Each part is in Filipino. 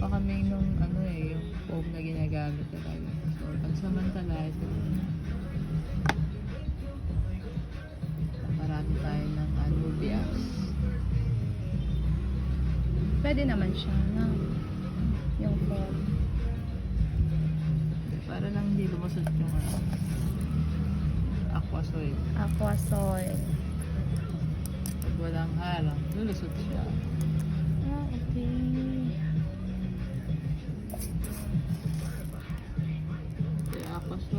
pa kami nung ano eh, yung foam na ginagamit talaga. So, pansamantala ito. Marami tayo ng anubias. Pwede naman siya, no? Yung foam. Para lang hindi lumusot yung ano, aqua soil. Aqua soil. Pag walang harang, lulusot siya. Ah, okay. Basta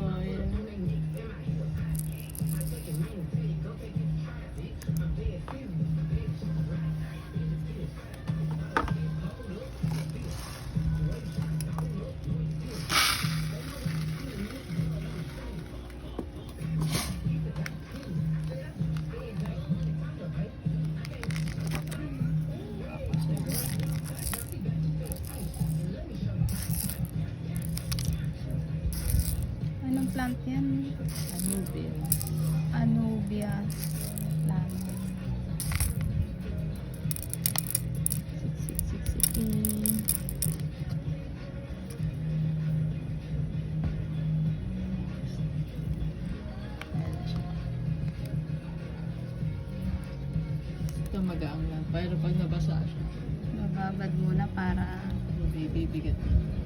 plant yan? Anubia. Anubia plant. Ito magaang lang. Pero pag nabasa siya, Bababad muna para bibigat. mm,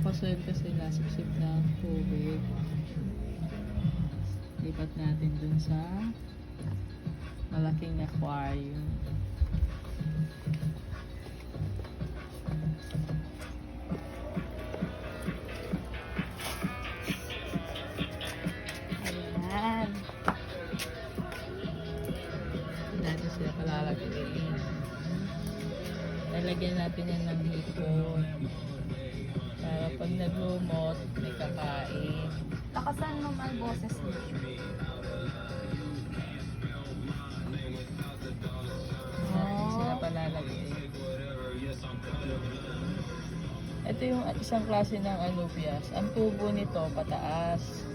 Aqua soil kasi nasipsip na tubig. Lipat natin dun sa malaking aquarium. ayan. Dati sila palalagay. Lalagyan natin yan ng hipon. Naglumot, may kakain. Lakasan mo my boses mo. Sila palalagay. Ito yung isang klase ng anubias. Ang tubo nito pataas.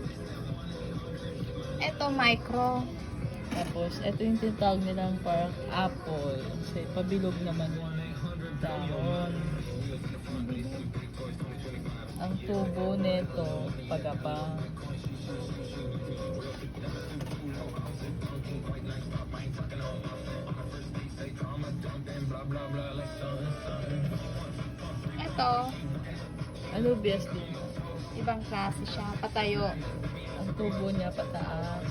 Ito micro. Tapos, ito yung tinatawag nilang parang apple. Kasi pabilog naman yung dahon. Tubo nito, pagapang. Ito, Anubias din. ibang klase siya. Patayo. Ang tubo niya pataas.